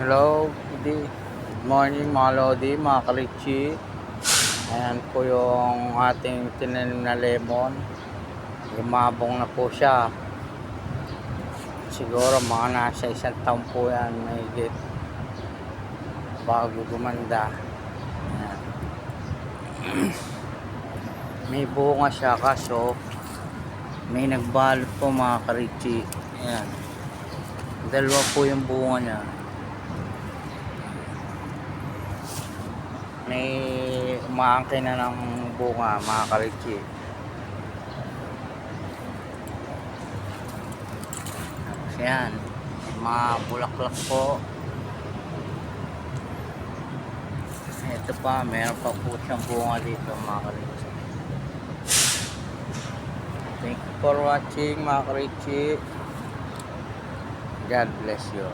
Hello, good morning mga Lodi, mga Kalitchi. Ayan po yung ating tinanim na lemon. Lumabong na po siya. Siguro mga nasa isang taon po yan, may bago gumanda. May bunga siya kaso may nagbalot po mga Kalitchi. Ayan. Dalawa po yung bunga niya. May umaangkin na ng bunga mga karitsi yan mga bulaklak po. Ito pa meron pa po siyang bunga dito mga karitsi thank you for watching mga karitsi God bless you